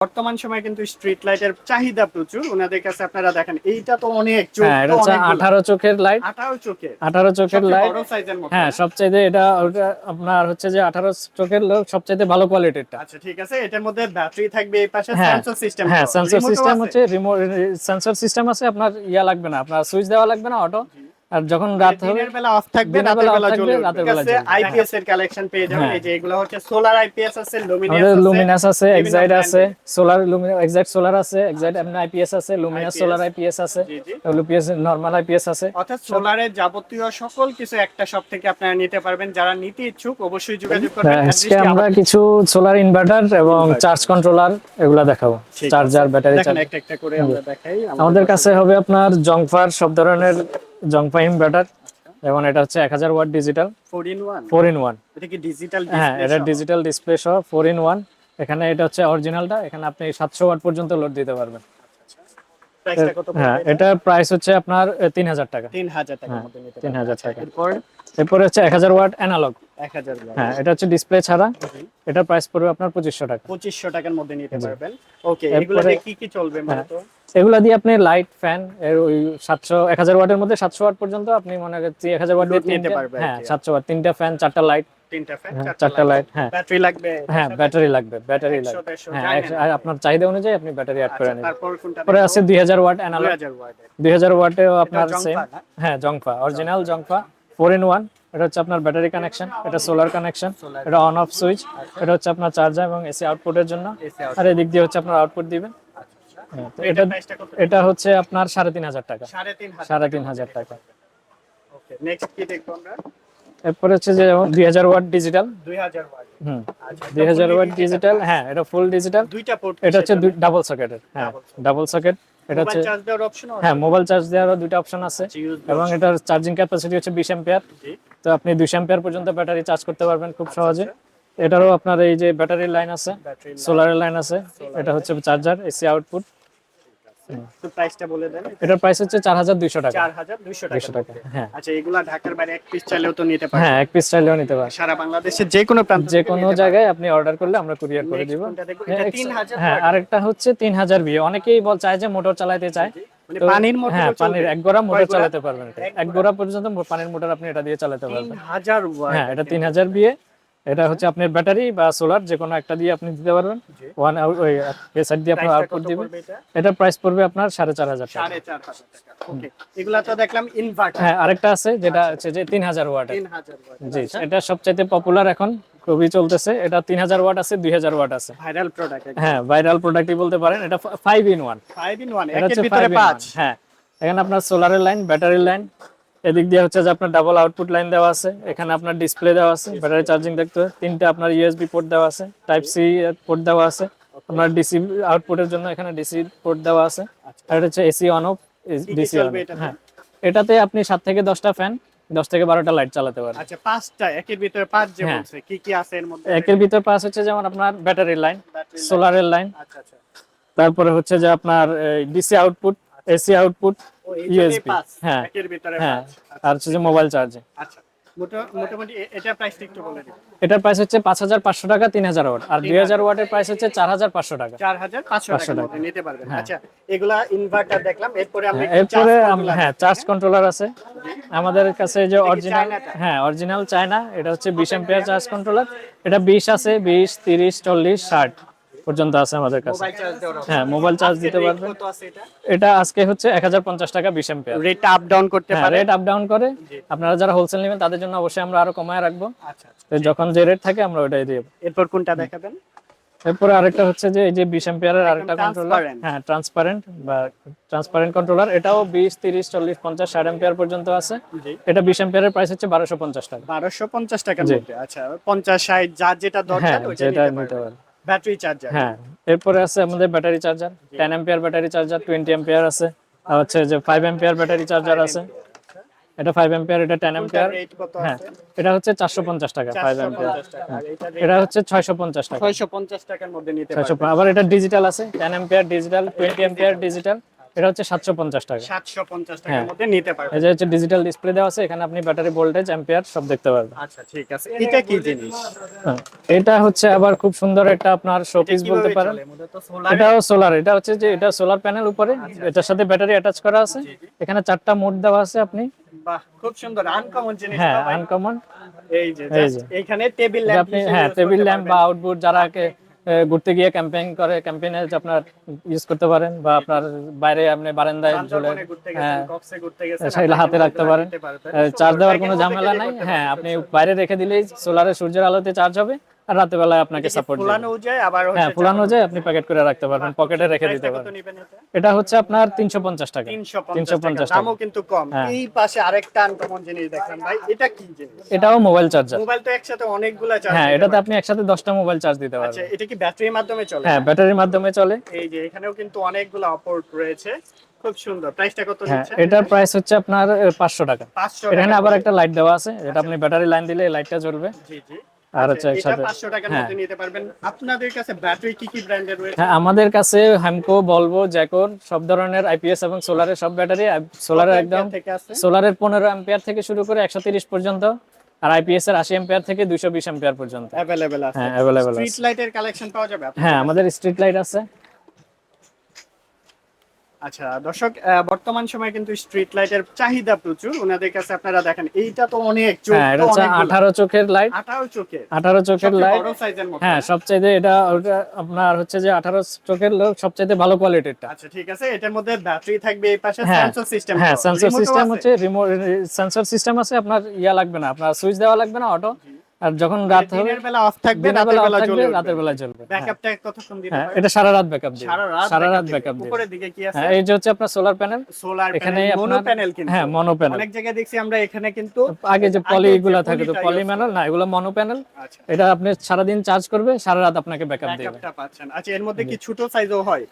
বর্তমান সময়ে কিন্তু স্ট্রিট লাইটের চাহিদা প্রচুর। ওনাদের কাছে আপনারা দেখেন এইটা তো অনেক চোখ হ্যাঁ এটা হচ্ছে চোখের লাইট আঠারো চোখে আঠারো চোখের লাইট বড় সাইজের মতো হ্যাঁ না? সবচাইতে এটা ওটা আপনার হচ্ছে যে আঠারো চোখের লোক সবচাইতে ভালো কোয়ালিটিরটা আচ্ছা ঠিক আছে এটার মধ্যে ব্যাটারি থাকবে এই পাশে হ্যাঁ, সেন্সর সিস্টেম হ্যাঁ সেন্সর সিস্টেম হচ্ছে রিমোট সেন্সর সিস্টেম আছে আপনার ইয়া লাগবে না আপনার সুইচ দেওয়া লাগবে না অটো আর যখন রাত হবে দিনের বেলা অফ থাকবে রাতের বেলা উঠবে। রাতের বেলা আছে আইপিএস এর কালেকশন পেয়ে যাবেন। হ্যাঁ। এই যে এগুলো হচ্ছে সোলার আইপিএস আছে আমাদের আছে। লুমিনাস আছে এক্সাইড আছে সোলার লুমিনাস এক্সাইড সোলার আছে এক্সাইড এমনি আইপিএস আছে লুমিনাস সোলার আইপিএস আছে ডব্লিউপিএস নরমাল আইপিএস আছে। অর্থাৎ সোলারের যাবতীয় সকল কিছু একটা শপ থেকে আপনারা নিতে পারবেন। যারা নিতে ইচ্ছুক অবশ্যই যোগাযোগ করবেন। হ্যাঁ, আজকে আমরা কিছু সোলার ইনভার্টার এবং চার্জ কন্ট্রোলার এগুলা দেখাবো। চার্জার ব্যাটারি দেখেন চার্জ একটা একটা করে আমরা দেখাই। আমাদের কাছে হবে আপনার জংফার সব ধরনের জংফা ইনভার্টার যেমন এটা হচ্ছে এক হাজার watt digital four in one four in one এটা কি ডিজিটাল হ্যাঁ এটা ডিজিটাল ডিসপ্লে সহ ফোর ইন ওয়ান এখানে এটা হচ্ছে অরিজিনালটা এখানে আপনি সাতশো ওয়াট পর্যন্ত লোড দিতে পারবেন। প্রাইসটা কত হ্যাঁ এটা? প্রাইস হচ্ছে আপনার তিন হাজার টাকা। তিন হাজার টাকার হ্যাঁ, মধ্যে নিতে 3000 পারবেন। টাকা। এরপর হচ্ছে এক হাজার ওয়াট অ্যানালগ এক হাজার হ্যাঁ এটা হচ্ছে ডিসপ্লে ছাড়া। এটার প্রাইস পড়বে আপনার পঁচিশশো টাকা। পঁচিশশো টাকার মধ্যে নিতে পারবেন। ওকে এগুলো দিয়ে কি কি চলবে মূলত এগুলা দিয়ে আপনি লাইট ফ্যান এর ওই সাতশো এক হাজার ওয়াটের মধ্যে সাতশো ওয়াট পর্যন্ত আপনি মনে করছি এক হাজার ওয়াট দিয়ে নিতে তিনটে- পারবে আর হ্যাঁ। সাতশো ওয়াট তিনটা ফ্যান চারটা লাইট তিনটা ফ্যান হ্যাঁ, চারটা লাইট হ্যাঁ। ব্যাটারি লাগবে হ্যাঁ ব্যাটারি লাগবে ব্যাটারি লাগবে। হ্যাঁ আপনার চাহিদা অনুযায়ী আপনি ব্যাটারি অ্যাড করে আচ্ছা, নেবেন। পরে আছে দুই হাজার ওয়াট অ্যানালগ দুই হাজার ওয়াটেও আপনার সেম হ্যাঁ জংফা অরিজিনাল জংফা। ফোর ইন ওয়ান এটা হচ্ছে আপনার ব্যাটারি কানেকশন এটা সোলার কানেকশন এটা অন অফ সুইচ এটা হচ্ছে আপনার চার্জার এবং এসি আউটপুটের জন্য। আর এদিক দিয়ে হচ্ছে আপনার আউটপুট দিবেন। হ্যাঁ, এটা এটা হচ্ছে আপনার সাড়ে তিন হাজার টাকা। সাড়ে তিন হাজার টাকা। এরপরে হচ্ছে যে দুই হাজার ওয়াট ডিজিটাল দুই হাজার ওয়াট। হুম আচ্ছা দুই হাজার ওয়াট ডিজিটাল হ্যাঁ এটা ফুল ডিজিটাল এটা হচ্ছে ডাবল সকেটের হ্যাঁ ডাবল সকেট এটা হচ্ছে চার্জ দেওয়ার অপশন হ্যাঁ মোবাইল চার্জ দেওয়ারও দুইটা অপশন আছে। এবং এটার চার্জিং ক্যাপাসিটি হচ্ছে বিশ অ্যাম্পিয়ার তো আপনি দুইশো অ্যাম্পিয়ার পর্যন্ত ব্যাটারি চার্জ করতে পারবেন খুব সহজে। এটারও আপনার এই যে ব্যাটারির লাইন আছে সোলারের লাইন আছে। এটা হচ্ছে চার্জার এসি আউটপুট তো প্রাইসটা বলে দেন। এটার প্রাইস হচ্ছে চার হাজার দুইশো টাকা। চার হাজার দুইশো দুইশো টাকা টাকা হ্যাঁ। আচ্ছা এগুলা ঢাকার বাইরে এক পিস চাইলেও তো নিতে পারবেন। হ্যাঁ এক পিস চাইলেও নিতে পারেন সারা বাংলাদেশের যে কোনো প্রান্ত যে কোনো জায়গায় আপনি অর্ডার করলে আমরা কুরিয়ার করে দিব। হ্যাঁ, 3000 হ্যাঁ আরেকটা হচ্ছে তিন হাজার বিয়ে অনেকেই বল চায় যে মোটর চালাতে চায়। মানে পানির মোটর হ্যাঁ পানির এক গোড়া মোটর চালাতে পারবেন। এক গোড়া। পর্যন্ত পানির মোটর আপনি এটা দিয়ে চালাতে পারবেন। হাজার ওয়াট। হ্যাঁ এটা তিন হাজার বিয়ে। এটা হচ্ছে আপনার ব্যাটারি বা সোলার যে কোনো একটা দিয়ে আপনি দিতে পারবেন। ওয়ান ওই সাইড দিয়ে আপনার আউটপুট দিবেন এটা? প্রাইস পড়বে আপনার সাড়ে চার হাজার টাকা। এগুলা তো দেখলাম ইনভার্টার হ্যাঁ আরেকটা আছে যেটা হচ্ছে যে তিন হাজার ওয়াট। জি এটা সবচাইতে পপুলার এখন খুবই চলতেছে। এটা তিন হাজার ওয়াট আছে দুই হাজার ওয়াট আছে। ভাইরাল প্রোডাক্ট হ্যাঁ ভাইরাল প্রোডাক্টই বলতে পারেন এটা five in one five in one এটা হচ্ছে ভিতরে ফাইভ পাঁচ। হ্যাঁ। এখানে আপনার সোলারের লাইন ব্যাটারির লাইন এদিক দিয়ে হচ্ছে যে আপনার ডাবল আউটপুট লাইন দেওয়া আছে এখানে আপনার ডিসপ্লে দেওয়া আছে ব্যাটারি চার্জিং দেখতে হবে তিনটা আপনার ইউএসবি পোর্ট দেওয়া আছে টাইপ সি পোর্ট দেওয়া আছে আপনার ডিসি আউটপুটের জন্য এখানে ডিসি পোর্ট দেওয়া আছে আর এটা হচ্ছে এসি অন অফ ডিসি হ্যাঁ। এটাতে আপনি সাত থেকে দশটা ফ্যান দশ থেকে বারোটা লাইট চালাতে পারেন। আচ্ছা পাঁচটা একের ভিতরে পাঁচ যে হ্যাঁ। বলছে কি কি আছে এর মধ্যে? একের ভিতরে পাস হচ্ছে যেমন আপনার ব্যাটারির লাইন সোলারের লাইন আচ্ছা আচ্ছা। তারপরে হচ্ছে যে আপনার ডিসি আউটপুট এসি আউটপুট পাঁচ হ্যাঁ একের ভিতরে হ্যাঁ আর হচ্ছে যে মোবাইল চার্জিং। আচ্ছা মোটা- মোটামুটি এটার প্রাইসটা একটু বলে দিন। এটার প্রাইস হচ্ছে পাঁচ হাজার পাঁচশো টাকা তিন হাজার ওয়াট। আর দুই হাজার ওয়াটের প্রাইস হচ্ছে চার হাজার পাঁচশো টাকা। চার হাজার পাঁচশো টাকার টাকা। মধ্যে নিতে পারবেন। আচ্ছা এগুলা ইনভার্টার দেখলাম এরপরে আমরা হ্যাঁ, এরপরে হ্যাঁ চার্জ কন্ট্রোলার আছে। আমাদের কাছে যে অরিজিনাল হ্যাঁ অরিজিনাল চায়না এটা হচ্ছে বিশ এম্পিয়ার চার্জ কন্ট্রোলার এটা বিশ আছে বিশ তিরিশ চল্লিশ ষাট। পর্যন্ত আছে আমাদের কাছে। হ্যাঁ মোবাইল চার্জ দিতে পারবেন। এটা? এটা আজকে হচ্ছে এক হাজার পঞ্চাশ টাকা বিশ এম্পিয়ার রেট আপ ডাউন করতে হ্যাঁ পারে। রেট আপ ডাউন করে। আপনারা যারা হোলসেল নেবেন তাদের জন্য অবশ্যই আমরা আরও কমায় রাখব। আচ্ছা আচ্ছা। যখন যে রেট থাকে আমরা ওটাই দিয়ে এরপর কোনটা দেখাবেন? এরপরে আরেকটা হচ্ছে যে এই যে বিশ এম্পিয়ারের আরেকটা কন্ট্রোলার হ্যাঁ ট্রান্সপারেন্ট বা ট্রান্সপারেন্ট কন্ট্রোলার এটাও বিশ তিরিশ চল্লিশ পঞ্চাশ ষাট এম্পিয়ার পর্যন্ত আছে। এটা বিশ এম্পিয়ারের প্রাইস হচ্ছে বারোশো পঞ্চাশ টাকা। বারোশো পঞ্চাশ টাকার মধ্যে। আচ্ছা পঞ্চাশ ষাট যার যেটা দরকার হ্যাঁ ওইটা যেটা নিতে পারবেন। পারে ব্যাটারি চার্জার। হ্যাঁ এরপরে আছে আমাদের battery charger ten ampere battery charger twenty ampere আছে আর হচ্ছে যে ফাইভ এম্পিয়ার ব্যাটারি চার্জার আছে। এটা ফাইভ এম্পিয়ার এটা টেন এম্পিয়ার হ্যাঁ এটা হচ্ছে চারশো পঞ্চাশ টাকা ফাইভ এম্পিয়ার 450 টাকা আর এটা এটা হচ্ছে ছয়শো পঞ্চাশ টাকা। ছয়শো পঞ্চাশ টাকার মধ্যে নিতে পারবেন। আবার এটা ডিজিটাল আছে ten ampere digital twenty ampere digital এটা হচ্ছে সাতশো পঞ্চাশ টাকা। সাতশো পঞ্চাশ টাকার হ্যাঁ। মধ্যে নিতে পারবেন। এই যে হচ্ছে ডিজিটাল ডিসপ্লে দেওয়া আছে এখানে আপনি ব্যাটারি ভোল্টেজ অ্যাম্পিয়ার সব দেখতে পারবেন। আচ্ছা ঠিক আছে। এটা কি জিনিস? হ্যাঁ, এটা হচ্ছে আবার খুব সুন্দর একটা আপনার শোপিস বলতে পারেন। এটাও সোলার এটা হচ্ছে যে এটা সোলার প্যানেল উপরে এটার সাথে ব্যাটারি অ্যাটাচ করা আছে। এখানে চারটা মোড দেওয়া আছে আপনি। বাহ খুব সুন্দর। আনকমন জিনিস হ্যাঁ আনকমন এই যে এই এইখানে টেবিল ল্যাম্প হ্যাঁ টেবিল ল্যাম্প বা আউটপুট যারা এ, ঘুরতে গিয়ে ক্যাম্পেইন করে ক্যাম্পেইনে আপনার ইউজ করতে পারেন বা আপনার বাইরে আপনি বারান্দায় ঝুলে হ্যাঁ সেগুলো হাতে রাখতে পারেন। চার্জ দেওয়ার কোনো ঝামেলা নাই। হ্যাঁ আপনি বাইরে রেখে দিলেই সোলারে সূর্যের আলোতে চার্জ হবে। আর রাতে বেলায় আপনাকে সাপোর্ট ফুলানো যায় আবার হ্যাঁ ফুলানো যায় আপনি প্যাকেট করে রাখতে পারবেন পকেটে রেখে দিতে পারবেন। এটা? হচ্ছে আপনার তিনশো পঞ্চাশ টাকা। 350 350 টাকা দামও কিন্তু কম। হ্যাঁ। এই পাশে আরেকটা আনকমন জিনিস দেখলাম ভাই এটা কি জিনিস? এটাও মোবাইল চার্জার মোবাইল তো একসাথে অনেকগুলা চার্জ হ্যাঁ এটাতে আপনি একসাথে দশটা মোবাইল চার্জ দিতে পারবেন। আচ্ছা এটা কি ব্যাটারির মাধ্যমে চলে? হ্যাঁ ব্যাটারির মাধ্যমে চলে। এই যে এখানেও কিন্তু অনেকগুলো অপোর্ট রয়েছে। খুব সুন্দর। প্রাইসটা কত হ্যাঁ নিচ্ছে? এটার প্রাইস হচ্ছে আপনার পাঁচশো টাকা। 500 এখানে আবার একটা লাইট দেওয়া আছে। এটা আপনি ব্যাটারি লাইন দিলে লাইটটা জ্বলবে। জি জি। আর হচ্ছে আচ্ছা, একসাথে 500 টাকার হ্যাঁ। মধ্যে নিতে পারবেন। আপনাদের কাছে ব্যাটারি কি কি ব্র্যান্ডের রয়েছে? হ্যাঁ আমাদের কাছে হ্যামকো বলব জ্যাকন সব ধরনের আইপিএস এবং সোলারের সব ব্যাটারি সোলারের একদম সোলারের পনেরো অ্যাম্পিয়ার থেকে শুরু করে একশো তিরিশ পর্যন্ত আর আইপিএস এর আশি অ্যাম্পিয়ার থেকে দুইশো বিশ অ্যাম্পিয়ার পর্যন্ত। আছে। হ্যাঁ স্ট্রিট আছে। লাইটের কালেকশন পাওয়া যাবে হ্যাঁ আমাদের স্ট্রিট লাইট আছে। আচ্ছা দর্শক বর্তমান সময়ে কিন্তু স্ট্রিট লাইটের চাহিদা প্রচুর। ওনাদের কাছে আপনারা দেখেন এইটা তো অনেক চোখ হ্যাঁ এটা তো হচ্ছে অনেকগুলো। আঠারো চোখের লাইট আঠারো চোখে আঠারো চোখের লাইট বড় সাইজের মতো হ্যাঁ সবচাইতে এটা ওটা আপনার হচ্ছে যে আঠারো চোখের লোক সবচাইতে ভালো কোয়ালিটিরটা আচ্ছা ঠিক আছে এটার মধ্যে ব্যাটারি থাকবে এই পাশে হ্যাঁ সেন্সর সিস্টেম হ্যাঁ সেন্সর সিস্টেম হচ্ছে রিমোট সেন্সর সিস্টেম আছে আপনার ইয়া লাগবে না আপনার সুইচ দেওয়া লাগবে না অটো আর যখন রাত হবে দিনের বেলা অফ থাকবে রাতের বেলা থাকবে রাতের বেলা হ্যাঁ। ব্যাকআপটা কতক্ষণ দিতে হ্যাঁ পারে? এটা সারা রাত ব্যাকআপ দিবে। সারা রাত সারা রাত ব্যাকআপ দিবে। উপরের দিকে কি আছে? হ্যাঁ এই যে হচ্ছে আপনার সোলার প্যানেল সোলার এখানে মনো প্যানেল কিন্তু। হ্যাঁ মনো প্যানেল অনেক জায়গায় দেখছি আমরা এখানে কিন্তু আগে যে পলি যে গুলা থাকে তো পলি প্যানেল না এগুলো মনো প্যানেল আচ্ছা। এটা আপনি সারাদিন চার্জ করবে সারা রাত আপনাকে ব্যাকআপ দিবে। ব্যাকআপটা পাচ্ছেন। আচ্ছা এর মধ্যে কি ছোট সাইজও হয়?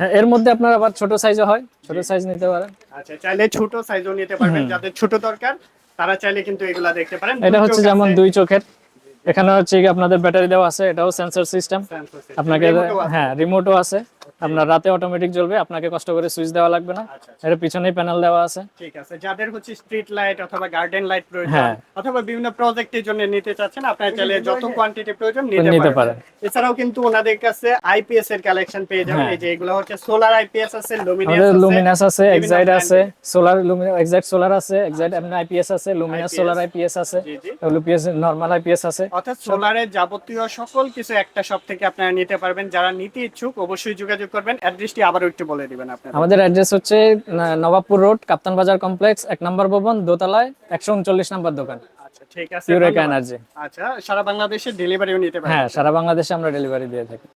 হ্যাঁ এর মধ্যে আপনার আবার ছোট সাইজও হয় ছোট সাইজ নিতে পারেন। আচ্ছা চাইলে ছোট সাইজও নিতে পারবেন। যাদের ছোট দরকার তারা চাইলে কিন্তু এগুলা দেখতে পারেন। এটা হচ্ছে যেমন দুই চোখের। এখানে হচ্ছে কি আপনাদের ব্যাটারি দেওয়া আছে এটাও সেন্সর সিস্টেম আপনাকে ও হ্যাঁ রিমোটও আছে। আপনার রাতে অটোমেটিক জ্বলবে আপনাকে কষ্ট করে সুইচ দেওয়া লাগবে না। আচ্ছা, আচ্ছা, এর পিছনেই প্যানেল দেওয়া আছে। ঠিক আছে যাদের হচ্ছে স্ট্রিট লাইট অথবা গার্ডেন লাইট প্রয়োজন হ্যাঁ। অথবা বিভিন্ন প্রজেক্টের জন্য নিতে চাচ্ছেন আপনারা চাইলে যত কোয়ান্টিটি প্রয়োজন নিতে পারেন। এছাড়াও কিন্তু ওনাদের কাছে আইপিএস এর কালেকশন পেয়ে যাবেন। হ্যাঁ। এই যে এগুলো হচ্ছে সোলার আইপিএস আছে লুমিনিয়াস আমাদের আছে লুমিনাস আছে এক্সাইড আছে সোলার লুমিনাস এক্সাইড সোলার আছে এক্সাইড এমনি আইপিএস আছে লুমিনাস সোলার আইপিএস আছে জি নরমাল আইপিএস আছে। অর্থাৎ সোলারের যাবতীয় সকল কিছু একটা শপ থেকে আপনারা নিতে পারবেন। যারা নিতে ইচ্ছুক অবশ্যই যোগাযোগ করবেন। অ্যাড্রেসটি আবারও একটু বলে দিবেন আপনি আমাদের অ্যাড্রেস হচ্ছে নবাবপুর রোড কাপ্তান বাজার কমপ্লেক্স এক নম্বর ভবন দোতলায় একশো উনচল্লিশ নম্বর দোকান। আচ্ছা ঠিক আছে এনার্জি আচ্ছা সারা বাংলাদেশে ডেলিভারিও নিতে পারেন হ্যাঁ সারা বাংলাদেশে আমরা ডেলিভারি দিয়ে থাকি।